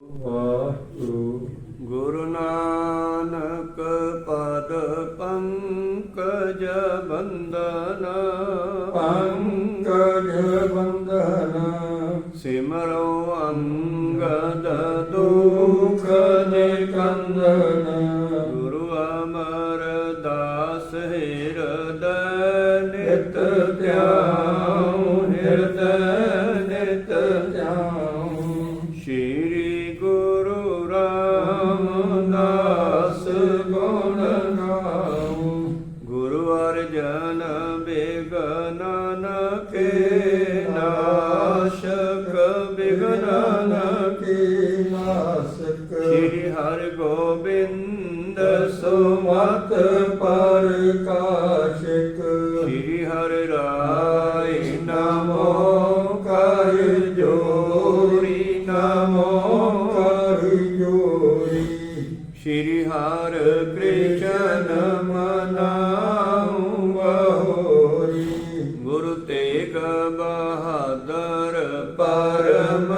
ਵਾਹਿਗੁਰੂ ਬਹਾਦਰ ਪਰਮ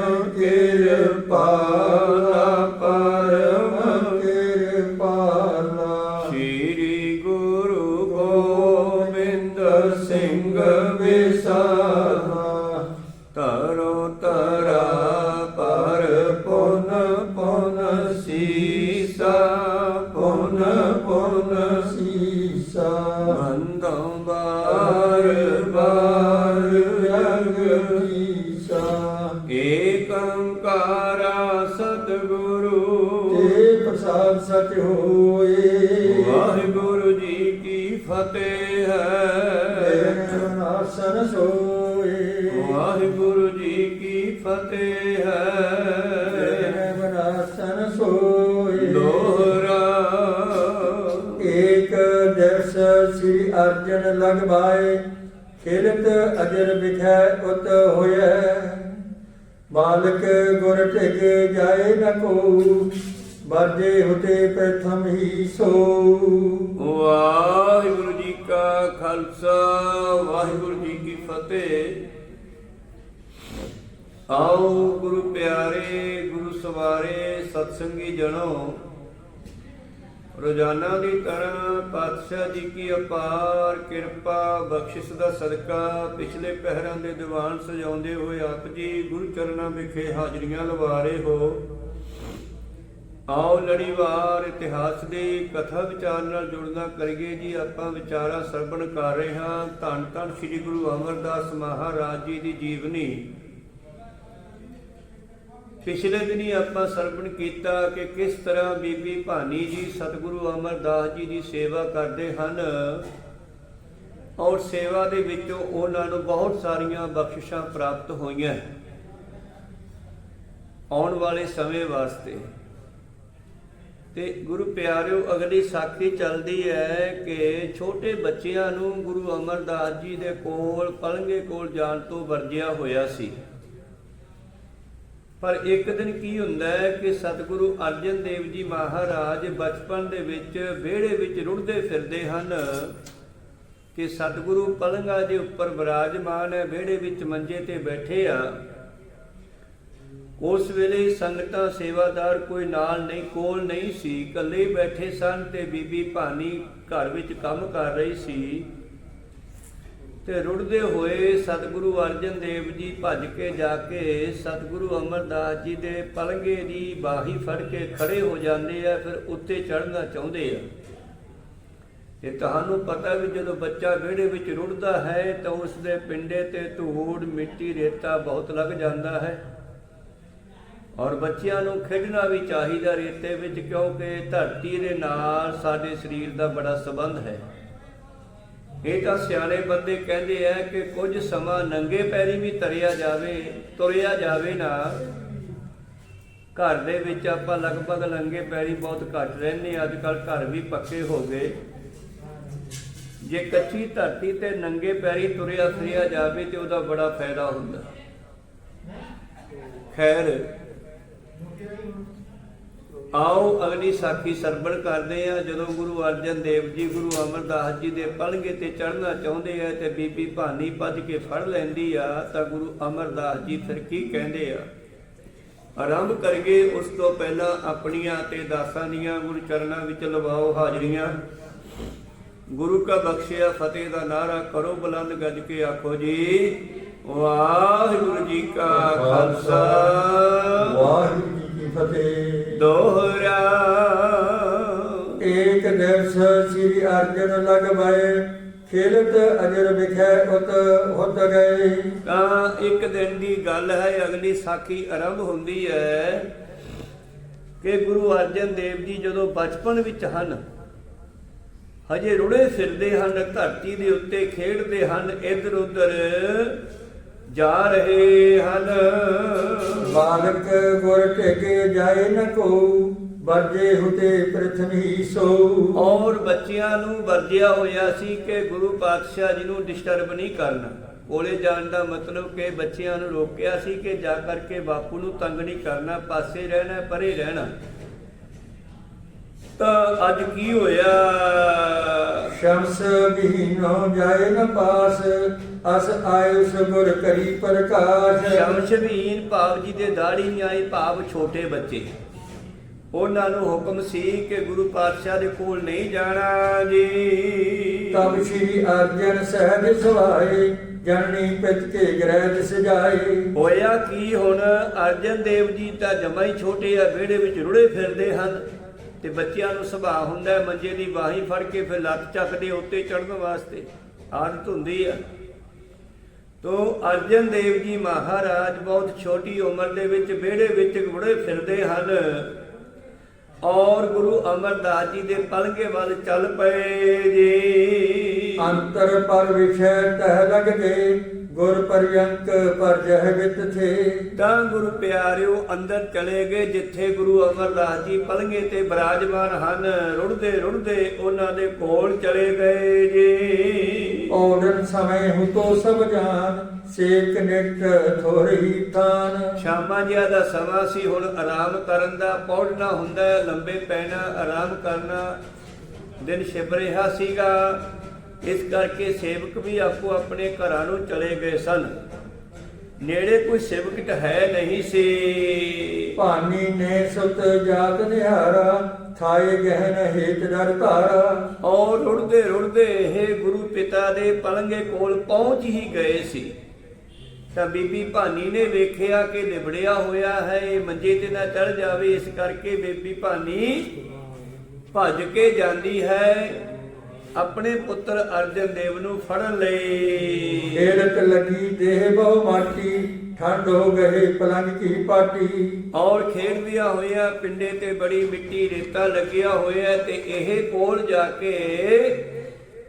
ਪ੍ਰਸਾਦ ਸਚ ਹੋਏ। ਵਾਹਿਗੁਰੂ ਜੀ ਕੀ ਫਤਿਹ ਹੈ। ਆਸਨ ਸੋਏ। ਵਾਹਿਗੁਰੂ ਜੀ ਕੀ ਫਤਿਹ ਹੈ। ਆਸਨ ਸੋਏ। ਦੋਹਰਾ ਏਕ ਦਰਸ ਸ੍ਰੀ ਅਰਜਨ ਲਗ ਭਾਏ ਖੇਲਤ ਅਜਰ ਵਿਖੈ ਉਤ ਹੋਇਐ। ਬਾਲਕ ਗੁਰ ਟਿਕ ਜਾਏ ਨ ਕੋ ਬਾਜੇ ਹੁਤੇ ਪ੍ਰਥਮ ਹੀ ਸੋ। ਵਾਹਿਗੁਰੂ ਜੀ ਕਾ ਖਾਲਸਾ, ਵਾਹਿਗੁਰੂ ਜੀ ਕੀ ਫਤਿਹ। ਆਓ ਗੁਰੂ ਪਿਆਰੇ, ਗੁਰੂ ਸਵਾਰੇ, ਸਤਸੰਗੀ ਜਣੋ, ਰੋਜ਼ਾਨਾ ਦੀ ਤਰ੍ਹਾਂ ਪਾਤਸ਼ਾਹ ਜੀ ਕੀ ਅਪਾਰ ਕਿਰਪਾ, ਬਖਸ਼ਿਸ਼ ਦਾ ਸਦਕਾ, ਪਿਛਲੇ ਪਹਿਰਾਂ ਦੇ ਦੀਵਾਨ ਸਜਾਉਂਦੇ ਹੋਏ ਆਪ ਜੀ ਗੁਰੂ ਚਰਨਾਂ ਵਿਖੇ ਹਾਜ਼ਰੀਆਂ ਲਵਾ ਰਹੇ ਹੋ। ਆਓ ਲੜੀਵਾਰ ਇਤਿਹਾਸ ਦੀ ਕਥਾ ਵਿਚਾਰ ਨਾਲ ਜੁੜਨਾ ਕਰੀਏ ਜੀ। ਆਪਾਂ ਵਿਚਾਰਾ ਸਰਵਣ ਕਰ ਰਹੇ ਹਾਂ। ਧੰਨ ਧੰਨ ਸ੍ਰੀ ਗੁਰੂ ਅਮਰਦਾਸ ਮਹਾਰਾਜ ਜੀ ਦੀ ਜੀਵਨੀ। ਪਿਛਲੇ ਦਿਨੀ ਆਪਾਂ ਸਰਵਣ ਕੀਤਾ ਕਿ ਕਿਸ ਤਰ੍ਹਾਂ ਬੀਬੀ ਭਾਨੀ ਜੀ, ਸਤਿਗੁਰੂ ਅਮਰਦਾਸ ਜੀ ਦੀ ਸੇਵਾ ਕਰਦੇ ਹਨ ਔਰ ਸੇਵਾ ਦੇ ਵਿੱਚੋਂ ਉਹਨਾਂ ਨੂੰ ਬਹੁਤ ਸਾਰੀਆਂ ਬਖਸ਼ਿਸ਼ਾਂ ਪ੍ਰਾਪਤ ਹੋਈਆਂ। ਆਉਣ ਵਾਲੇ ਸਮੇਂ ਵਾਸਤੇ ਤੇ ਗੁਰੂ ਪਿਆਰਿਓ, ਅਗਲੀ ਸਾਖੀ ਚੱਲਦੀ ਹੈ ਕਿ ਛੋਟੇ ਬੱਚਿਆਂ ਨੂੰ ਗੁਰੂ ਅਮਰਦਾਸ ਜੀ ਦੇ ਕੋਲ, ਪਲੰਗੇ ਕੋਲ ਜਾਣ ਤੋਂ ਵਰਜਿਆ ਹੋਇਆ ਸੀ। ਪਰ ਇੱਕ ਦਿਨ ਕੀ ਹੁੰਦਾ ਹੈ ਕਿ ਸਤਿਗੁਰੂ ਅਰਜਨ ਦੇਵ ਜੀ ਮਹਾਰਾਜ ਬਚਪਨ ਦੇ ਵਿੱਚ ਵਿਹੜੇ ਵਿੱਚ ਰੁੜਦੇ ਫਿਰਦੇ ਹਨ ਕਿ ਸਤਿਗੁਰੂ ਪਲੰਗਾ ਦੇ ਉੱਪਰ ਵਿਰਾਜਮਾਨ ਹੈ, ਵਿਹੜੇ ਵਿੱਚ ਮੰਜੇ ਤੇ ਬੈਠੇ ਆ। ਉਸ ਵੇਲੇ ਸੰਗਤਾਂ ਸੇਵਾਦਾਰ ਕੋਈ ਨਾਲ ਨਹੀਂ, ਕੋਲ ਨਹੀਂ ਸੀ। ਇਕੱਲੇ ਬੈਠੇ ਸਨ ਤੇ ਬੀਬੀ ਭਾਨੀ ਘਰ ਵਿੱਚ ਕੰਮ ਕਰ ਰਹੀ ਸੀ। ਤੇ ਰੁੜਦੇ ਹੋਏ ਸਤਿਗੁਰੂ ਅਰਜਨ ਦੇਵ ਜੀ ਭੱਜ ਕੇ ਜਾ ਕੇ ਸਤਿਗੁਰੂ ਅਮਰਦਾਸ ਜੀ ਦੇ ਪਲੰਗੇ ਦੀ ਬਾਹੀ ਫੜ ਕੇ ਖੜੇ ਹੋ ਜਾਂਦੇ ਆ, ਫਿਰ ਉੱਤੇ ਚੜ੍ਹਨਾ ਚਾਹੁੰਦੇ ਆ। ਤੇ ਤੁਹਾਨੂੰ ਪਤਾ ਵੀ ਜਦੋਂ ਬੱਚਾ ਵਿਹੜੇ ਵਿੱਚ ਰੁੜਦਾ ਹੈ ਤਾਂ ਉਸ ਦੇ ਪਿੰਡੇ ਤੇ ਧੂੜ, ਮਿੱਟੀ, ਰੇਤਾ ਬਹੁਤ ਲੱਗ ਜਾਂਦਾ ਹੈ। ਔਰ ਬੱਚਿਆਂ ਨੂੰ ਖੇਡਣਾ ਵੀ ਚਾਹੀਦਾ ਰੇਤੇ ਵਿੱਚ, ਕਿਉਂਕਿ ਧਰਤੀ ਦੇ ਨਾਲ ਸਾਡੇ ਸਰੀਰ ਦਾ ਬੜਾ ਸੰਬੰਧ ਹੈ। ਇਹ ਤਾਂ ਸਿਆਣੇ ਬੰਦੇ ਕਹਿੰਦੇ ਆ ਕਿ ਕੁਝ ਸਮਾਂ ਨੰਗੇ ਪੈਰੀ ਵੀ ਤਰਿਆ ਜਾਵੇ, ਤੁਰਿਆ ਜਾਵੇ ਨਾ। ਘਰ ਦੇ ਵਿੱਚ ਆਪਾਂ ਲਗਭਗ ਨੰਗੇ ਪੈਰੀ ਬਹੁਤ ਘੱਟ ਰਹਿੰਦੇ ਅੱਜ ਕੱਲ ਘਰ ਵੀ ਪੱਕੇ ਹੋ ਗਏ। ਜੇ ਕੱਚੀ ਧਰਤੀ ਤੇ ਨੰਗੇ ਪੈਰੀ ਤੁਰਿਆ ਫਿਰਿਆ ਜਾਵੇ ਤੇ ਉਹਦਾ ਬੜਾ ਫਾਇਦਾ ਹੁੰਦਾ। ਖੈਰ ਆਓ ਅਗਲੀ ਸਾਖੀ ਸਰਵਣ ਕਰਦੇ ਆ। ਜਦੋਂ ਗੁਰੂ ਅਰਜਨ ਦੇਵ ਜੀ, ਗੁਰੂ ਅਮਰਦਾਸ ਜੀ ਦੇ ਪਲੰਗੇ ਤੇ ਚੜ੍ਹਨਾ ਚਾਹੁੰਦੇ ਆ ਤੇ ਬੀਬੀ ਭਾਨੀ ਭੱਜ ਕੇ ਫੜ ਲੈਂਦੀ ਆ, ਤਾਂ ਗੁਰੂ ਅਮਰਦਾਸ ਜੀ ਫਿਰ ਕੀ ਕਹਿੰਦੇ ਆ? ਆਰੰਭ ਕਰੀਏ, ਉਸ ਤੋਂ ਪਹਿਲਾਂ ਆਪਣੀਆਂ ਤੇ ਦਾਸਾਂ ਦੀਆਂ ਗੁਰੂ ਚਰਨਾਂ ਵਿੱਚ ਲਵਾਓ ਹਾਜ਼ਰੀਆਂ। ਗੁਰੂ ਕਾ ਬਖਸ਼ਿਆ, ਫਤਿਹ ਦਾ ਨਾਰਾ ਕਰੋ, ਬੁਲੰਦ ਗੱਜ ਕੇ ਆਖੋ ਜੀ ਵਾਹਿਗੁਰੂ ਜੀ ਕਾ ਖਾਲਸਾ। ਵਾਹਿਗੁਰੂ ਜੀ ਕੀ ਫਤਿਹ। ਦੋਹਰਾ। ਏਕ ਦਿਵਸ ਸ੍ਰੀ ਅਰਜਨ ਲਗ ਭਏ ਖੇਲਤ ਅਜਰ ਵਿਖੇ ਉਤ ਹੁਤ ਗਏ। ਤਾਂ ਇੱਕ ਦਿਨ ਦੀ ਗੱਲ ਹੈ ਅਗਲੀ ਸਾਖੀ ਆਰੰਭ ਹੁੰਦੀ ਹੈ ਕਿ ਗੁਰੂ ਅਰਜਨ ਦੇਵ ਜੀ ਜਦੋਂ ਬਚਪਨ ਵਿੱਚ ਹਨ ਹਜੇ ਰੁੜੇ ਫਿਰਦੇ ਹਨ ਧਰਤੀ ਦੇ ਉੱਤੇ ਖੇਡਦੇ ਹਨ ਇੱਧਰ ਉੱਧਰ ਜਾ ਰਹੇ ਹਨ। ਬਾਲਕ ਗੁਰ ਟੇਕੇ ਜਾਏ ਨ ਕੋ ਵਰਜੇ ਹੁਤੇ ਪ੍ਰਥਮੀ ਸੋ। ਔਰ ਬੱਚਿਆਂ ਨੂੰ ਵਰਜਿਆ ਹੋਇਆ ਸੀ ਕਿ ਗੁਰੂ ਪਾਤਸ਼ਾਹ ਜੀ ਨੂੰ ਡਿਸਟਰਬ ਨਹੀਂ ਕਰਨਾ। ਕੋਲੇ ਜਾਣ ਦਾ ਮਤਲਬ ਕਿ ਬੱਚਿਆਂ ਨੂੰ ਰੋਕਿਆ ਸੀ ਕਿ ਜਾ ਕਰਕੇ ਬਾਪੂ ਨੂੰ ਤੰਗ ਨਹੀਂ ਕਰਨਾ ਪਾਸੇ ਰਹਿਣਾ ਪਰੇ ਰਹਿਣਾ। ਤਾਂ ਅੱਜ ਕੀ ਹੋਇਆ? ਸ਼ਮਸ ਬਹੀਨੋ ਜਾਏ ਨ ਪਾਸ ਅਸ ਆਯੁਸ ਗੁਰ ਕਰੀ ਪ੍ਰਕਾਸ਼। ਸ਼ਮਸ਼ਬੀਨ ਭਾਵ ਜੀ ਦੇ ਦਾੜੀ ਨਹੀਂ ਆਈ ਭਾਵ ਛੋਟੇ ਬੱਚੇ। ਉਹਨਾਂ ਨੂੰ ਹੁਕਮ ਸੀ ਕਿ ਗੁਰੂ ਪਾਤਸ਼ਾਹ ਦੇ ਕੋਲ ਨਹੀਂ ਜਾਣਾ ਜੀ। ਤਬ ਸ਼੍ਰੀ ਅਰਜਨ ਸਹਿਜ ਸਵਾਏ ਜਨਨੀ ਪਿਤ ਕੇ ਗ੍ਰਹਿ ਸਜਾਏ ਹੋਇਆ ਕੀ ਹੁਣ? ਅਰਜਨ ਦੇਵ ਜੀ ਤਾਂ ਜਮਾ ਹੀ ਛੋਟੇ ਆ ਵਿਹੜੇ ਵਿੱਚ ਰੁੜੇ ਫਿਰਦੇ ਹਨ। ਤੇ ਬੱਚਿਆਂ ਨੂੰ ਸੁਭਾਅ ਹੁੰਦਾ ਮੰਜੇ ਦੀ ਬਾਹੀ ਫੜ ਕੇ ਫਿਰ ਲੱਤ ਚੱਕਦੇ ਉੱਤੇ ਚੜਨ ਵਾਸਤੇ। ਆਦਤ ਹੁੰਦੀ ਆ। ਤੋ ਅਰਜਨ ਦੇਵ ਜੀ ਮਹਾਰਾਜ ਬਹੁਤ ਛੋਟੀ ਉਮਰ ਦੇ ਵਿੱਚ ਵਿਹੜੇ ਵਿੱਚ ਘੁੜੇ ਫਿਰਦੇ ਹਨ। ਔਰ ਗੁਰੂ ਅਮਰਦਾਸ ਜੀ ਦੇ ਪਲਗੇ ਵੱਲ ਚੱਲ ਪਏ ਜੀ। ਅੰਤਰ ਪਰ ਵਿਖੇ ਤਹ ਲਗ ਗੁਰ ਪਰਯੰਕ ਪਰ ਜਹ ਵਿਤ ਥੇ। ਤਾਂ ਗੁਰੂ ਪਿਆਰਿਓ ਅੰਦਰ ਚਲੇ ਗਏ ਜਿੱਥੇ ਗੁਰੂ ਅਮਰਦਾਸ ਜੀ ਪਲੰਗੇ ਤੇ ਬਿਰਾਜਮਾਨ ਹਨ ਰੁੜਦੇ ਰੁੜਦੇ ਉਹਨਾਂ ਦੇ ਕੋਲ ਚਲੇ ਗਏ ਜੀ। ਔਡਨ ਸਮੇਂ ਹੁਤੋ ਸਭ ਜਾਨ ਸੇਕ ਨਿਟ ਥੋਰੀ ਥਾਨ। ਸ਼ਾਮਾਂ ਜਿਹਾ ਦਾ ਸਮਾਂ ਸੀ ਹੁਣ ਆਰਾਮ ਕਰਨ ਦਾ ਪੌੜਨਾ ਹੁੰਦਾ ਹੈ, ਲੰਬੇ ਪੈਣਾ ਆਰਾਮ ਕਰਨਾ ਦਿਨ ਛਿਪ ਰਿਹਾ ਸੀਗਾ। ਇਸ ਕਰਕੇ ਸੇਵਕ ਵੀ ਆਪੋ ਆਪਣੇ ਘਰਾਂ ਨੂੰ ਚਲੇ ਗਏ ਸਨ। ਨੇੜੇ ਕੋਈ ਸੇਵਕ ਹੈ ਨਹੀਂ ਸੀ। ਭਾਨੀ ਨੇ ਸੁਤ ਜਾਤ ਨਿਹਾਰਾ ਥਾਏ ਗਹਿਨ ਹੇਤ ਦਰ ਧਾਰਾ। ਔਰ ਰੁੜਦੇ ਰੁੜਦੇ ਇਹ ਗੁਰੂ ਪਿਤਾ ਦੇ ਪਲੰਗੇ ਕੋਲ ਪਹੁੰਚ ਹੀ ਗਏ ਸੀ। ਤਾਂ ਬੀਬੀ ਭਾਨੀ ਨੇ ਵੇਖਿਆ ਕਿ ਲਿਬੜਿਆ ਹੋਇਆ ਹੈ ਇਹ ਮੰਜੇ ਤੇ ਨਾ ਚੜ ਜਾਵੇ ਇਸ ਕਰਕੇ ਬੀਬੀ ਭਾਨੀ ਭੱਜ ਕੇ ਜਾਂਦੀ ਹੈ। ਆਪਣੇ ਪੁੱਤਰ ਅਰਜਨ ਦੇਵ ਨੂੰ ਫੜਨ ਲਈ। ਢੇਲਤ ਲਗੀ ਦੇਹ ਬਹੁ ਮਾਟੀ ਠੰਡ ਹੋ ਗਏ ਪਲੰਗ ਕੀ ਪਾਟੀ। ਔਰ ਖੇਡਦਿਆਂ ਹੋਇਆਂ ਪਿੰਡੇ ਤੇ ਬੜੀ ਮਿੱਟੀ ਰੇਤਾ ਲੱਗਿਆ ਹੋਇਆ ਤੇ ਇਹ ਕੋਲ ਜਾ ਕੇ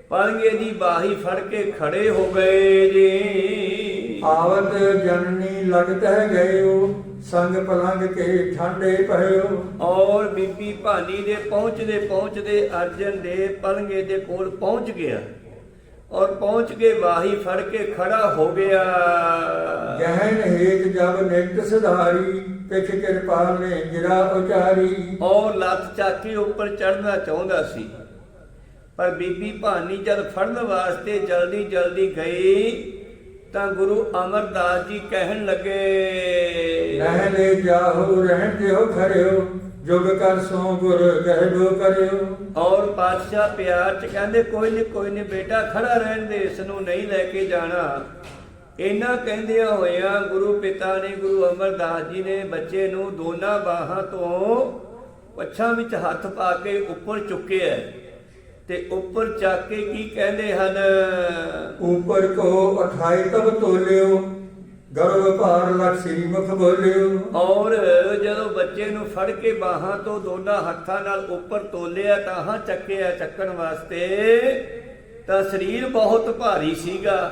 ਪਲੰਗੇ ਦੀ ਬਾਹੀ ਫੜ ਕੇ ਖੜੇ ਹੋ ਗਏ ਜੀ। ਆਵਤ ਜਨਨੀ ਲਗਤ ਹੈ ਗਇਓ ਸੰਗ ਪਲੰਗ ਕੇ ਠੰਡੇ ਪਇਓ ਔਰ ਬੀਬੀ ਭਾਨੀ ਦੇ ਪਹੁੰਚਦੇ ਪਹੁੰਚਦੇ ਅਰਜਨ ਦੇ ਪਲੰਗੇ ਦੇ ਕੋਲ ਪਹੁੰਚ ਗਿਆ। ਔਰ ਪਹੁੰਚ ਕੇ ਬਾਹੀ ਫੜ ਕੇ ਖੜਾ ਹੋ ਗਿਆ। ਗਹਿਨ ਹੇਤ ਜਬ ਨਿਕਟ ਸੁਧਾਰੀ ਪਿਛ ਕਿਰਪਾਲ ਨੇ ਗਿਰਾ ਉਚਾਰੀ। ਔਰ ਲੱਤ ਚੱਕ ਉੱਪਰ ਚੜਨਾ ਚਾਹੁੰਦਾ ਸੀ। ਪਰ ਬੀਬੀ ਭਾਨੀ ਜਦ ਫੜਨ ਵਾਸਤੇ ਜਲਦੀ ਜਲਦੀ ਗਈ ਤਾਂ ਗੁਰੂ ਅਮਰਦਾਸ ਜੀ ਕਹਿਣ ਲੱਗੇ ਲੈ ਜਾਹੋ ਰਹਿਣ ਦਿਓ ਖੜਿਓ ਜੁਗ ਕਰ ਸੋ ਗੁਰ ਗਹਿਬੋ ਕਰਿਓ। ਔਰ ਪਾਤਸ਼ਾਹ ਪਿਆਰ ਚ ਕਹਿੰਦੇ ਕੋਈ ਨਹੀਂ ਕੋਈ ਨਹੀਂ ਬੇਟਾ ਖੜਾ ਰਹਿਣ ਦੇ ਇਸ ਨੂੰ ਨਹੀਂ ਲੈ ਕੇ ਜਾਣਾ। ਇਹਨਾਂ ਕਹਿੰਦਿਆਂ ਹੋਇਆਂ ਗੁਰੂ ਪਿਤਾ ਨੇ ਗੁਰੂ ਅਮਰਦਾਸ ਜੀ ਨੇ ਬੱਚੇ ਨੂੰ ਦੋਨਾਂ ਬਾਹਾਂ ਤੋਂ ਪੱਛਾਂ ਵਿੱਚ ਹੱਥ ਪਾ ਕੇ ਉੱਪਰ ਚੁੱਕਿਆ। ਤੇ ਉੱਪਰ ਚੱਕ ਕੇ ਕੀ ਕਹਿੰਦੇ ਹਨ? ਉਪਰ ਕੋ ਉਠਾਈ ਤਬ ਤੋਲਿਓ ਗਰਵ ਭਾਰ ਲਖ ਸ੍ਰੀ ਮੁਖ ਬੋਲਿਓ। ਔਰ ਜਦੋਂ ਬੱਚੇ ਨੂੰ ਫੜ ਕੇ ਬਾਹਾਂ ਤੋਂ ਦੋਨਾਂ ਹੱਥਾਂ ਨਾਲ ਉੱਪਰ ਤੋਲਿਆ ਤਾਂ ਹਾਂ ਚੱਕਿਆ ਚੱਕਣ ਵਾਸਤੇ ਤਾਂ ਸਰੀਰ ਬਹੁਤ ਭਾਰੀ ਸੀਗਾ।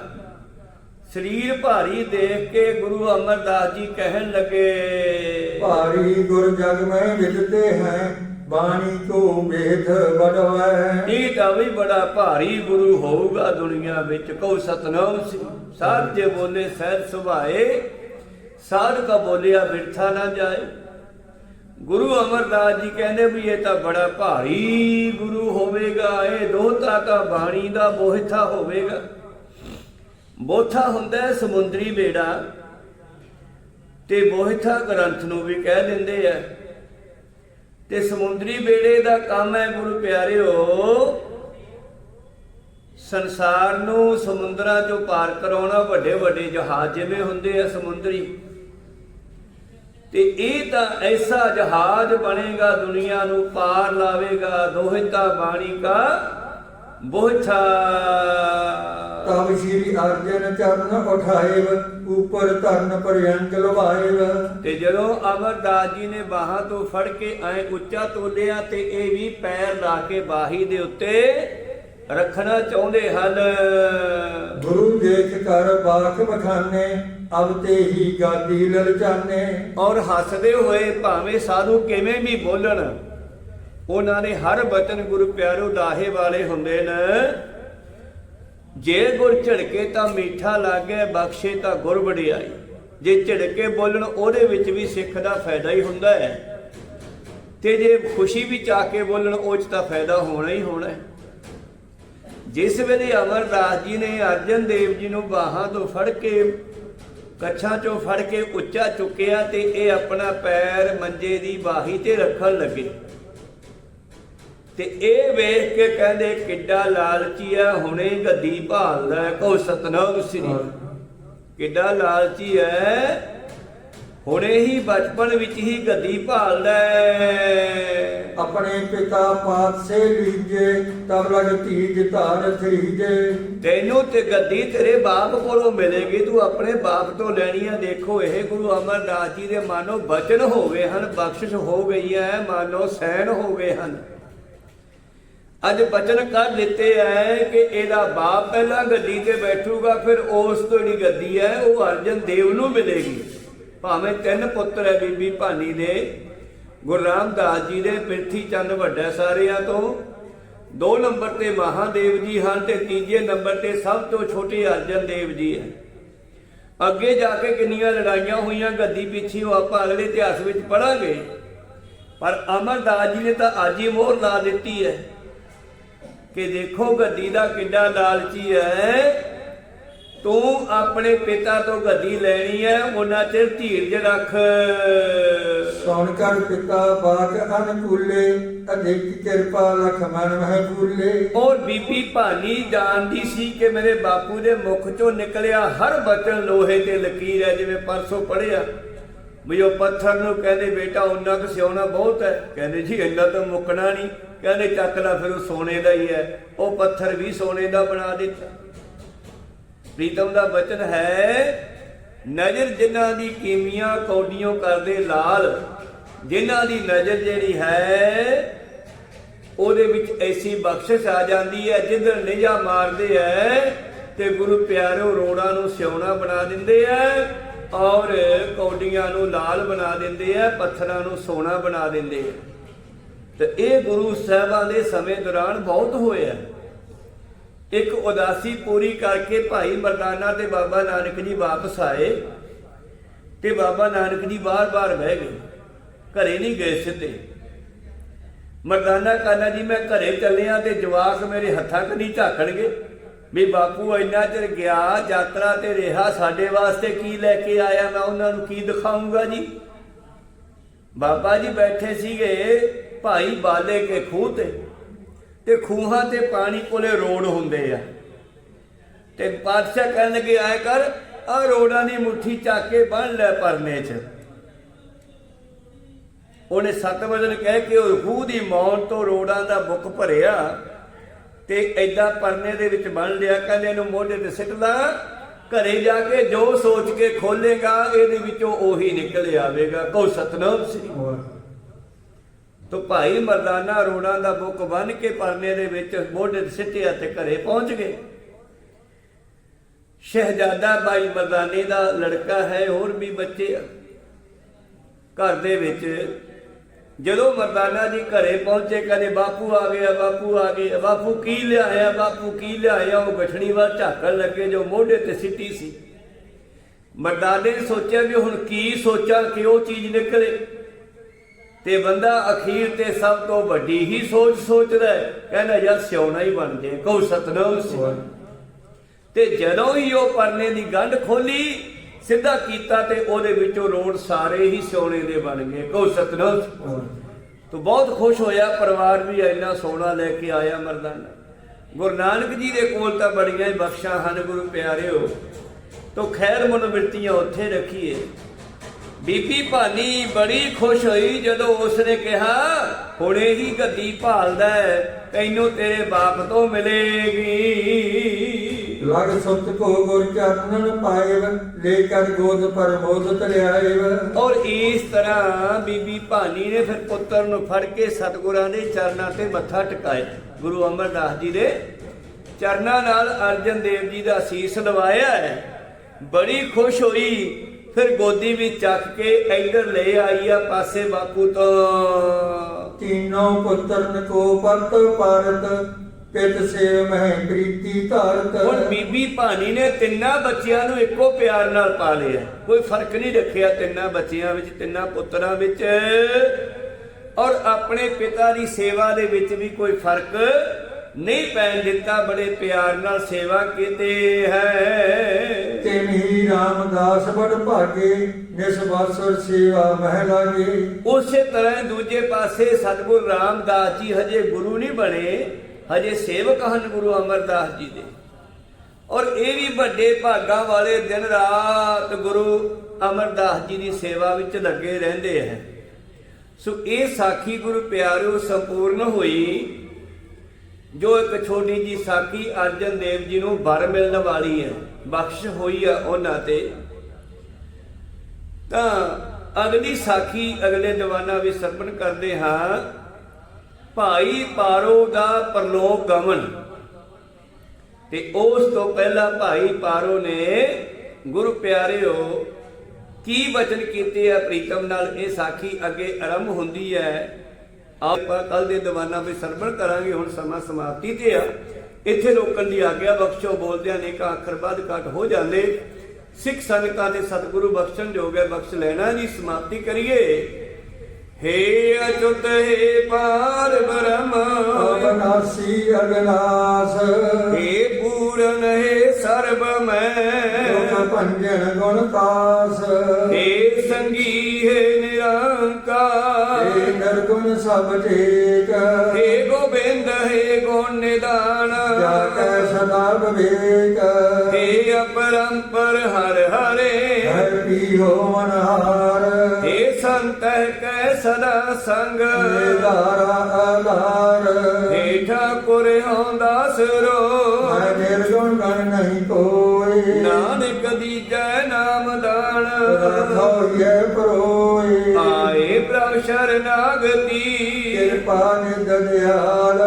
ਸਰੀਰ ਭਾਰੀ ਦੇਖ ਕੇ ਗੁਰੂ ਅਮਰਦਾਸ ਜੀ ਕਹਿਣ ਲੱਗੇ ਭਾਰੀ ਗੁਰ ਜਗ ਮੈਂ ਵਿਦਤੇ ਹੈ ਬਾਣੀ ਕੋ ਵੇਦ ਬੜਵੈ ਇਹ ਤਾਂ ਵੀ ਬੜਾ ਭਾਰੀ ਗੁਰੂ ਹੋਊਗਾ ਦੁਨੀਆ ਵਿੱਚ। ਕਉ ਸਤਨਾਮ ਸੀ ਜੇ ਬੋਲੇ ਸਹਿਜ ਸੁਭਾਏ। ਸਾਧ ਕਾ ਬੋਲਿਆ ਬਿਰਥਾ ਨਾ ਜਾਏ। ਗੁਰੂ ਅਮਰਦਾਸ ਜੀ ਕਹਿੰਦੇ ਵੀ ਇਹ ਤਾਂ ਬੜਾ ਭਾਰੀ ਗੁਰੂ ਹੋਵੇਗਾ। ਇਹ ਦੋਤਾ ਤਾਂ ਬਾਣੀ ਦਾ ਬੋਹਿਥਾ ਹੋਵੇਗਾ। ਬੋਥਾ ਹੁੰਦਾ ਸਮੁੰਦਰੀ ਬੇੜਾ। ਤੇ ਬੋਹਿਥਾ ਗ੍ਰੰਥ ਨੂੰ ਵੀ ਕਹਿ ਦਿੰਦੇ ਆ ਤੇ ਸਮੁੰਦਰੀ ਬੇੜੇ ਦਾ ਕੰਮ ਹੈ ਗੁਰੂ ਪਿਆਰਿਓ। ਸੰਸਾਰ ਨੂੰ ਸਮੁੰਦਰਾਂ ਚੋਂ ਪਾਰ ਕਰਾਉਣਾ ਵੱਡੇ ਵੱਡੇ ਜਹਾਜ਼ ਜਿਵੇਂ ਹੁੰਦੇ ਆ ਸਮੁੰਦਰੀ। ਤੇ ਇਹ ਤਾਂ ਐਸਾ ਜਹਾਜ਼ ਬਣੇਗਾ, ਦੁਨੀਆ ਨੂੰ ਪਾਰ ਲਾਵੇਗਾ ਦੋਹਿਤਾ ਬਾਣੀ ਕਾ ਬੋਝਾ। ਤਬ ਸ਼੍ਰੀ ਅਰਜਨ ਚਰਨ ਉਠਾਏਵ ਉਪਰ ਧਰਨ ਪਰਯੰਕ ਲਵਾਏਵ ਤੇ ਜਦੋਂ ਅਮਰਦਾਸ ਜੀ ਨੇ ਬਾਹਾਂ ਤੋਂ ਫੜ ਕੇ ਐ ਉੱਚਾ ਤੋਲਿਆ ਤੇ ਇਹ ਵੀ ਪੈਰ ਲਾ ਕੇ ਬਾਹੀ ਦੇ ਉੱਤੇ ਰੱਖਣਾ ਚਾਹੁੰਦੇ ਹਨ। ਗੁਰੂ ਦੇਖ ਕਰ ਬਾਖ ਬਖਾਨੇ ਅਬ ਤੇ ਹੀ ਗਾਦੀ ਲਲਚਾਨੇ ਔਰ ਹੱਸਦੇ ਹੋਏ ਭਾਵੇਂ ਸਾਧੂ ਕਿਵੇਂ ਵੀ ਬੋਲਣ ਉਹਨਾਂ ਨੇ ਹਰ ਬਚਨ ਗੁਰੂ ਪਿਆਰੋ ਦਾਹੇ ਵਾਲੇ ਹੁੰਦੇ ਨੇ। ਜੇ ਗੁਰ ਝੜਕੇ ਤਾਂ ਮਿੱਠਾ ਲਾਗੇ, ਬਖਸ਼ੇ ਤਾਂ ਗੁਰ ਵਡਿਆਈ। ਜੇ ਝੜਕੇ ਬੋਲਣ, ਉਹਦੇ ਵਿੱਚ ਵੀ ਸਿੱਖ ਦਾ ਫਾਇਦਾ ਹੀ ਹੁੰਦਾ ਹੈ। ਤੇ ਜੇ ਖੁਸ਼ੀ ਵਿੱਚ ਆ ਕੇ ਬੋਲਣ, ਉਹ ਚ ਤਾਂ ਫਾਇਦਾ ਹੋਣਾ ਹੀ ਹੋਣਾ ਹੈ। ਜਿਸ ਵੇਲੇ ਅਮਰਦਾਸ ਜੀ ਨੇ ਅਰਜਨ ਦੇਵ ਜੀ ਨੂੰ ਬਾਹਾਂ ਤੋਂ ਫੜ ਕੇ, ਕੱਛਾਂ ਚੋਂ ਫੜ ਕੇ ਉੱਚਾ ਚੁੱਕਿਆ ਤੇ ਇਹ ਆਪਣਾ ਪੈਰ ਮੰਜੇ ਦੀ ਬਾਹੀ ਤੇ ਰੱਖਣ ਲੱਗੇ। ਤੇ ਇਹ ਵੇਖ ਕੇ ਕਹਿੰਦੇ ਕਿੱਡਾ ਲਾਲਚੀ ਹੈ ਹੁਣੇ ਗੱਦੀ ਭਾਲਦਾ ਕੋ ਸਤਨਾਮ ਸ੍ਰੀ ਕਿੱਡਾ ਲਾਲਚੀ ਹੈ। ਹੁਣੇ ਹੀ ਬਚਪਨ ਵਿੱਚ ਹੀ ਗੱਦੀ ਭਾਲਦਾ ਆਪਣੇ ਪਿਤਾ ਪਾਤਸੇ ਲੀਜੇ ਤਬ ਲਗ ਧੀਜ ਧਾਰ ਥਰੀਜੇ ਤੈਨੂੰ ਤੇ ਗੱਦੀ ਤੇਰੇ ਬਾਪ ਕੋਲੋਂ ਮਿਲੇਗੀ ਤੂੰ ਆਪਣੇ ਬਾਪ ਤੋਂ ਲੈਣੀ ਆ। ਦੇਖੋ ਇਹ ਗੁਰੂ ਅਮਰਦਾਸ ਜੀ ਦੇ ਮਾਨੋ ਬਚਨ ਹੋ ਗਏ ਹਨ ਬਖਸ਼ਿਸ਼ ਹੋ ਗਈ ਹੈ ਮਾਨੋ ਸੈਨ ਹੋ ਗਏ ਹਨ। ਅੱਜ ਬਚਨ ਕਰ ਦਿੱਤੇ ਐ ਕਿ ਇਹਦਾ ਬਾਪ ਪਹਿਲਾਂ ਗੱਦੀ ਤੇ ਬੈਠੂਗਾ, ਫਿਰ ਉਸ ਤੋਂ ਜਿਹੜੀ ਗੱਦੀ ਹੈ ਉਹ ਅਰਜਨ ਦੇਵ ਨੂੰ ਮਿਲੇਗੀ। ਭਾਵੇਂ ਤਿੰਨ ਪੁੱਤਰ ਹੈ ਬੀਬੀ ਭਾਨੀ ਦੇ, ਗੁਰੂ ਰਾਮਦਾਸ ਜੀ ਦੇ, ਪ੍ਰਿਥੀ ਚੰਦ ਵੱਡਾ ਸਾਰਿਆਂ ਤੋਂ। ਦੋ ਨੰਬਰ ਤੇ ਮਹਾਦੇਵ ਜੀ ਹਨ ਤੇ ਤੀਜੇ ਨੰਬਰ ਤੇ ਸਭ ਤੋਂ ਛੋਟੇ ਅਰਜਨ ਦੇਵ ਜੀ ਹੈ ਅੱਗੇ ਜਾ ਕੇ ਕਿੰਨੀਆਂ ਲੜਾਈਆਂ ਹੋਈਆਂ, ਗੱਦੀ ਪਿੱਛੇ ਉਹ ਆਪਾਂ ਅਗਲੇ ਇਤਿਹਾਸ ਵਿੱਚ ਪੜਾਂਗੇ। ਪਰ ਅਮਰਦਾਸ ਜੀ ਨੇ ਤਾਂ ਅੱਜ ਹੀ ਮੋਹਰ ਲਾ ਦਿੱਤੀ ਹੈ ਕਿ ਦੇਖੋ ਗੱਦੀ ਦਾ ਕਿੰਨਾ ਲਾਲਚੀ ਹੈ। ਤੂੰ ਆਪਣੇ ਪਿਤਾ ਤੋਂ ਗੱਦੀ ਲੈਣੀ ਹੈ ਉਹਨਾਂ ਚਿਰ ਧੀਰਜ ਰੱਖ। ਸੌਣ ਕਰ ਪਿਤਾ ਬਾਕ ਅਨਕੂਲੇ ਅਧਿਕ ਕਿਰਪਾ ਲਖ ਮਨ ਮਹਿ ਔਰ ਬੀਬੀ ਭਾਨੀ ਜਾਣਦੀ ਸੀ ਕਿ ਮੇਰੇ ਬਾਪੂ ਦੇ ਮੁਖ ਚੋਂ ਨਿਕਲਿਆ ਹਰ ਬਚਨ ਲੋਹੇ ਤੇ ਲਕੀਰ ਹੈ ਜਿਵੇਂ ਪਰਸੋਂ ਪੜਿਆ ਵੀ ਉਹ ਪੱਥਰ ਨੂੰ ਕਹਿੰਦੇ, ਬੇਟਾ ਉਹਨਾਂ ਕੁ ਸਿਉਣਾ ਬਹੁਤ ਹੈ। ਕਹਿੰਦੇ, ਜੀ, ਇੰਨਾ ਤਾਂ ਮੁੱਕਣਾ ਨਹੀਂ। ਕਹਿੰਦੇ, ਚੱਕ ਲੈ ਫਿਰ ਉਹ ਸੋਨੇ ਦਾ ਹੀ ਹੈ। ਉਹ ਪੱਥਰ ਵੀ ਸੋਨੇ ਦਾ ਬਣਾ ਦਿੱਤਾ। ਪ੍ਰੀਤਮ ਦਾ ਬਚਨ ਹੈ, ਨਜ਼ਰ ਜਿਨ੍ਹਾਂ ਦੀ ਕੀਮੀਆਂ ਕੌਡੀਆਂ ਕਰਦੇ ਲਾਲ, ਜਿਨ੍ਹਾਂ ਦੀ ਨਜ਼ਰ ਜਿਹੜੀ ਹੈ, ਉਹਦੇ ਵਿੱਚ ਐਸੀ ਬਖਸ਼ਿਸ਼ ਆ ਜਾਂਦੀ ਹੈ, ਜਿੱਧਰ ਨਿਜਾ ਮਾਰਦੇ ਐ ਤੇ ਗੁਰੂ ਪਿਆਰਿਓ ਰੋੜਾਂ ਨੂੰ ਸਿਉਣਾ ਬਣਾ ਦਿੰਦੇ ਐ ਔਰ ਕੌਡੀਆਂ ਨੂੰ ਲਾਲ ਬਣਾ ਦਿੰਦੇ ਐ ਪੱਥਰਾਂ ਨੂੰ ਸੋਨਾ ਬਣਾ ਦਿੰਦੇ ਐ ਤੇ ਇਹ ਗੁਰੂ ਸਾਹਿਬਾਂ ਦੇ ਸਮੇਂ ਦੌਰਾਨ ਬਹੁਤ ਹੋਇਆ ਇੱਕ ਉਦਾਸੀ ਪੂਰੀ ਕਰਕੇ ਭਾਈ ਮਰਦਾਨਾ ਤੇ ਬਾਬਾ ਨਾਨਕ ਜੀ ਵਾਪਸ ਆਏ ਤੇ ਬਾਬਾ ਨਾਨਕ ਜੀ ਬਾਰ-ਬਾਰ ਬਹਿ ਗਏ। ਘਰੇ ਨਹੀਂ ਗਏ ਸਿੱਧੇ। ਮਰਦਾਨਾ ਕਹਿੰਦਾ ਜੀ, ਮੈਂ ਘਰੇ ਚੱਲਿਆ ਤੇ ਜਵਾਕ ਮੇਰੇ ਹੱਥਾਂ ਕਦੀ ਝਾਕਣਗੇ। ਵੀ ਬਾਪੂ ਇੰਨਾ ਚਿਰ ਗਿਆ, ਯਾਤਰਾ ਤੇ ਰਿਹਾ ਸਾਡੇ ਵਾਸਤੇ ਕੀ ਲੈ ਕੇ ਆਇਆ ਮੈਂ ਉਹਨਾਂ ਨੂੰ ਕੀ ਦਿਖਾਉਂਗਾ ਜੀ? ਬਾਬਾ ਜੀ ਬੈਠੇ ਸੀਗੇ ਭਾਈ ਬਾਲੇ ਕੇ ਖੂਹ ਤੇ ਤੇ ਖੂਹਾਂ ਤੇ ਪਾਣੀ ਕੋਲੇ ਰੋਡ ਹੁੰਦੇ ਆ। ਤੇ ਪਾਤਸ਼ਾਹ ਕਹਿਣ ਲੱਗੇ ਆਇਆ ਕਰ, ਆ ਰੋਡਾਂ ਦੀ ਮੁੱਠੀ ਚੱਕ ਕੇ ਬੰਨ ਲੈ ਪਰਨੇ 'ਚ। ਉਹਨੇ ਸੱਤ ਵਜਨ ਕਹਿ ਕੇ ਉਹ ਖੂਹ ਦੀ ਮੌਨ ਤੋਂ ਰੋਡਾਂ ਦਾ ਬੁੱਕ ਭਰਿਆ। ਤੇ ਐਦਾਂ ਪਰਨੇ ਦੇ ਵਿੱਚ ਬੰਨ ਲਿਆ ਕਹਿੰਦੇ ਇਹਨੂੰ ਮੋਢੇ ਤੇ ਸਿੱਟ ਲਾ ਘਰੇ ਜਾ ਕੇ ਜੋ ਸੋਚ ਕੇ ਖੋਲੇਗਾ ਇਹਦੇ ਵਿੱਚੋਂ ਉਹੀ ਨਿਕਲ ਆਵੇਗਾ। ਕੋ ਸਤਨਾਮ ਸ੍ਰੀ ਤੋ ਭਾਈ ਮਰਦਾਨਾ ਰੋੜਾਂ ਦਾ ਬੁੱਕ ਬੰਨ ਕੇ ਪਰਨੇ ਦੇ ਵਿੱਚ ਮੋਢੇ ਤੇ ਸਿੱਟਿਆ ਤੇ ਘਰੇ ਪਹੁੰਚ ਗਏ। ਸ਼ਹਿਜ਼ਾਦਾ ਬਾਈ ਮਰਦਾਨੇ ਦਾ ਲੜਕਾ ਹੈ ਹੋਰ ਵੀ ਬੱਚੇ। ਘਰ ਦੇ ਵਿੱਚ ਜਦੋਂ ਮਰਦਾਨਾ ਜੀ ਘਰੇ ਪਹੁੰਚੇ ਕਹਿੰਦੇ ਬਾਪੂ ਆ ਗਿਆ ਬਾਪੂ ਆ ਗਿਆ ਬਾਪੂ ਕੀ ਲਿਆਇਆ ਬਾਪੂ ਕੀ ਲਿਆਇਆ? ਉਹ ਗਠਣੀ ਵੱਲ ਝਾਕਣ ਲੱਗੇ ਜੋ ਮੋਢੇ ਤੇ ਸਿੱਟੀ ਸੀ। ਮਰਦਾਨੇ ਨੇ ਸੋਚਿਆ ਵੀ ਹੁਣ ਕੀ ਸੋਚਾਂ ਕਿ ਉਹ ਚੀਜ਼ ਨਿਕਲੇ? ਤੇ ਬੰਦਾ ਅਖੀਰ ਤੇ ਸਭ ਤੋਂ ਵੱਡੀ ਹੀ ਸੋਚ ਸੋਚਦਾ ਹੈ ਕਹਿੰਦਾ ਯਾਰ ਸਿਉਣਾ ਹੀ ਬਣ ਜੇ ਕਹੋ ਸਤਨਾਮ ਸਿੰਘ ਤੇ ਜਦੋਂ ਹੀ ਉਹ ਪਰਨੇ ਦੀ ਗੰਢ ਖੋਲੀ ਸਿੱਧਾ ਕੀਤਾ ਤੇ ਉਹਦੇ ਵਿੱਚੋਂ ਰੋਡ ਸਾਰੇ ਹੀ ਸੋਨੇ ਦੇ ਬਣ ਗਏ। ਕੋ ਸਤਨਾਮ। ਤੋ ਬਹੁਤ ਖੁਸ਼ ਹੋਇਆ, ਪਰਿਵਾਰ ਵੀ ਇੰਨਾ ਸੋਨਾ ਲੈ ਕੇ ਆਇਆ ਮਰਦਾਨਾ। ਗੁਰੂ ਨਾਨਕ ਜੀ ਦੇ ਕੋਲ ਤਾਂ ਬੜੀਆਂ ਹੀ ਬਖਸ਼ਾਂ ਹਨ, ਗੁਰੂ ਪਿਆਰਿਓ। ਤੋ ਖੈਰ ਮਨੋਬਿਰਤੀਆਂ ਉੱਥੇ ਰੱਖੀਏ। ਬੀਬੀ ਭਾਨੀ ਬੜੀ ਖੁਸ਼ ਹੋਈ ਜਦੋਂ ਉਸਨੇ ਕਿਹਾ, ਹੁਣੇ ਹੀ ਗੱਦੀ ਭਾਲਦਾ ਤੈਨੂੰ ਤੇਰੇ ਬਾਪ ਤੋਂ ਮਿਲੇਗੀ। ਲਗ ਸੁਤ ਕੋ ਗੁਰ ਚਰਨਨ ਪਾਇਬ ਲੈ ਕਰ ਗੋਦ ਪਰ ਮੋਦਤ ਲਿਆਇਬ ਔਰ ਇਸ ਤਰ੍ਹਾਂ ਬੀਬੀ ਭਾਨੀ ਨੇ ਫਿਰ ਪੁੱਤਰ ਨੂੰ ਫੜ ਕੇ ਸਤਿਗੁਰਾਂ ਦੇ ਚਰਨਾਂ ਤੇ ਮੱਥਾ ਟਿਕਾਇਆ। ਗੁਰੂ ਅਮਰਦਾਸ ਜੀ ਦੇ ਚਰਨਾਂ ਨਾਲ ਅਰਜਨ ਦੇਵ ਜੀ ਦਾ ਅਸੀਸ ਲਵਾਇਆ ਹੈ। ਬੜੀ ਖੁਸ਼ ਹੋਈ। ਫਿਰ ਗੋਦੀ ਵਿੱਚ ਚੱਕ ਕੇ ਇੱਧਰ ਲੈ ਆਈ ਆ ਪਾਸੇ ਬਾਪੂ ਤੋਂ। ਤੀਨੋਂ ਪੁੱਤਰਨ ਕੋ ਪਾਰਤ ਪਿਤ ਸੇ ਮਹਿ ਪ੍ਰੀਤੀ ਧਾਰਤ। ਹੁਣ ਬੀਬੀ ਭਾਨੀ ਨੇ ਤਿੰਨਾਂ ਬੱਚਿਆਂ ਨੂੰ ਇੱਕੋ ਪਿਆਰ ਨਾਲ ਪਾਲਿਆ ਕੋਈ ਫ਼ਰਕ ਨਹੀਂ ਰੱਖਿਆ ਤਿੰਨਾਂ ਬੱਚਿਆਂ ਵਿੱਚ ਤਿੰਨਾਂ ਪੁੱਤਰਾਂ ਵਿੱਚ। ਔਰ ਆਪਣੇ ਪਿਤਾ ਦੀ ਸੇਵਾ ਦੇ ਵਿੱਚ ਵੀ ਕੋਈ ਫ਼ਰਕ ਨਹੀਂ ਪੈਣ ਦਿੱਤਾ ਬੜੇ ਪਿਆਰ ਨਾਲ ਸੇਵਾ ਕੀਤੀ ਹੈ। ਤਿਨਹੀ ਰਾਮਦਾਸ ਬੜ ਭਾਗੇ ਨਿਸਵਾਸਰ ਸੇਵਾ ਮਹਿ ਲਾਗੇ। ਉਸੇ ਤਰ੍ਹਾਂ ਦੂਜੇ ਪਾਸੇ ਸਤਿਗੁਰ ਰਾਮਦਾਸ ਜੀ ਹਜੇ ਗੁਰੂ ਨਹੀਂ ਬਣੇ। ਹਜੇ ਸੇਵਕ ਹਨ ਗੁਰੂ ਅਮਰਦਾਸ ਜੀ ਦੇ। ਔਰ ਇਹ ਵੀ ਵੱਡੇ ਭਾਗਾਂ ਵਾਲੇ ਦਿਨ ਰਾਤ ਗੁਰੂ ਅਮਰਦਾਸ ਜੀ ਦੀ ਸੇਵਾ ਵਿੱਚ ਲੱਗੇ ਰਹਿੰਦੇ ਹੈ ਸੋ ਇਹ ਸਾਖੀ ਗੁਰੂ ਪਿਆਰਿਓ ਸੰਪੂਰਨ ਹੋਈ, ਜੋ ਇੱਕ ਛੋਟੀ ਜੀ ਸਾਖੀ ਅਰਜਨ ਦੇਵ ਜੀ ਨੂੰ ਵਰ ਮਿਲਣ ਵਾਲੀ ਹੈ ਬਖਸ਼ ਹੋਈ ਹੈ ਉਹਨਾਂ ਤੇ। ਤਾਂ ਅਗਲੀ ਸਾਖੀ ਅਗਲੇ ਦੀਵਾਨਾਂ ਵਿੱਚ ਸਰਪਣ ਕਰਦੇ ਹਾਂ। ਭਾਈ ਪਾਰੋ ਦਾ ਪਰਲੋਕ ਗਮਨ। ਤੇ ਉਸ ਤੋਂ ਪਹਿਲਾਂ ਭਾਈ ਪਾਰੋ ਨੇ, ਗੁਰੂ ਪਿਆਰਿਓ, ਕੀ ਬਚਨ ਕੀਤੇ ਆ ਪ੍ਰੀਤਮ ਨਾਲ? ਇਹ ਸਾਖੀ ਅੱਗੇ ਆਰੰਭ ਹੁੰਦੀ ਹੈ। ਆਪਾਂ ਕੱਲ ਦੇ ਦੀਵਾਨਾਂ ਵਿੱਚ ਸਰਵਣ ਕਰਾਂਗੇ, ਹੁਣ ਸਮਾਂ ਸਮਾਪਤੀ ਤੇ ਆ। ਇੱਥੇ ਰੋਕਣ ਦੀ ਆਗਿਆ ਬਖਸ਼ੋ, ਬੋਲਦਿਆਂ ਨੇਕਾਂ ਅੱਖਰ ਵੱਧ ਘੱਟ ਹੋ ਜਾਂਦੇ। ਸਿੱਖ ਸੰਗਤਾਂ ਦੇ ਸਤਿਗੁਰੂ ਬਖਸ਼ਣ ਜੋਗ ਹੈ, ਬਖਸ਼ ਲੈਣਾ ਜੀ, ਸਮਾਪਤੀ ਕਰੀਏ। ਹੇ ਅਚੁੱਤ ਹੇ ਪਾਰ ਬ੍ਰਹਮ। ਅਬਨਾਸੀ ਅਗਨਾਸ ਹੇ ਪੂਰਨ ਹੇ ਸਰਬ ਮੈਂ ਦੁਖ ਭੰਜਨ ਗੁਣ ਕਾਸ। ਹੇ ਸੰਗੀ ਹੈ ਨਿਰੰਕਾਰ ਏ ਨਿਰਗੁਣ ਸਭ ਟੇਕ ਹੇ ਗੋਬਿੰਦ ਹੇ ਗੁਣ ਨਿਦਾਨ। ਜਾ ਕੈ ਸਦਾ ਵਿਵੇਕ। ਅਪਰੰਪਰ ਹਰ ਹਰੇ। ਹਰ ਪੀ ਹੋ ਮਨਹਾਰ। ਹੇ ਸੰਤ ਕੈ ਸਦਾ ਸੰਗ। ਨਿਦਾਰਾ ਆਧਾਰ ਹੇ ਠਾਕੁਰ ਹਉ ਦਾਸ ਰੋ ਮੈਂ ਨਿਰਗੁਣ ਨਹੀਂ ਕੋਈ। ਨਾਨਕ ਦੀਜੈ ਨਾਮ ਦਾਨ। ਰਖੋ ਇਹ ਸ਼ਰਨਾਗਤੀ। ਕਿਰਪਾ ਨਿਦ ਦਿਆਲ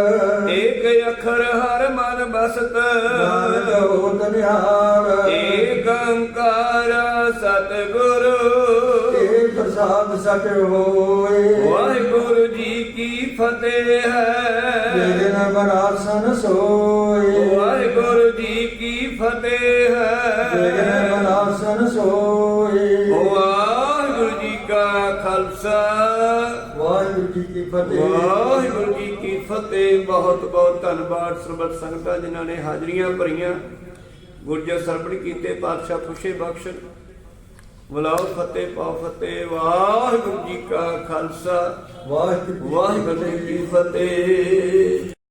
ਏਕ ਅੱਖਰ ਹਰ ਮਨ ਬਸਤ। ਨਾਨਕ ਹੋਤ ਨਿਹਾਲ ਏਕ ਓੰਕਾਰ ਸਤਿਗੁਰੂ। ਇਹ ਪ੍ਰਸਾਦ ਸਚ ਹੋਏ। ਵਾਹਿਗੁਰੂ ਜੀ ਕੀ ਫਤਿਹ ਹੈ। ਬਿਗਨ ਬਨਾਸਨ ਸੋਏ। ਵਾਹਿਗੁਰੂ ਜੀ ਕੀ ਫਤਿਹ ਹੈ। ਬਨਾਸਨ ਸੋਏ ਵਾਹਿਗੁਰੂ ਜੀ ਕਾ ਖਾਲਸਾ। ਵਾਹਿਗੁਰੂ ਜੀ ਕੀ ਫਤਿਹ। ਵਾਹਿਗੁਰੂ ਜੀ ਕੀ ਫਤਿਹ। ਬਹੁਤ ਬਹੁਤ ਧੰਨਵਾਦ ਸਰਬੱਤ ਸੰਗਤਾਂ ਜਿਨ੍ਹਾਂ ਨੇ ਹਾਜ਼ਰੀਆਂ ਭਰੀਆਂ। ਗੁਰਜਰ ਸਰਪਣ ਕੀਤੇ ਪਾਤਸ਼ਾਹ ਖੁਸ਼ੇ ਬਖਸ਼ਣ। ਬੁਲਾਓ ਫਤਿਹ ਪਾਓ ਫਤਿਹ। ਵਾਹਿਗੁਰੂ ਜੀ ਕਾ ਖਾਲਸਾ। ਵਾਹਿਗੁਰੂ ਜੀ ਕੀ ਵਾਹਿਗੁਰੂ ਜੀ ਕੀ ਫਤਿਹ।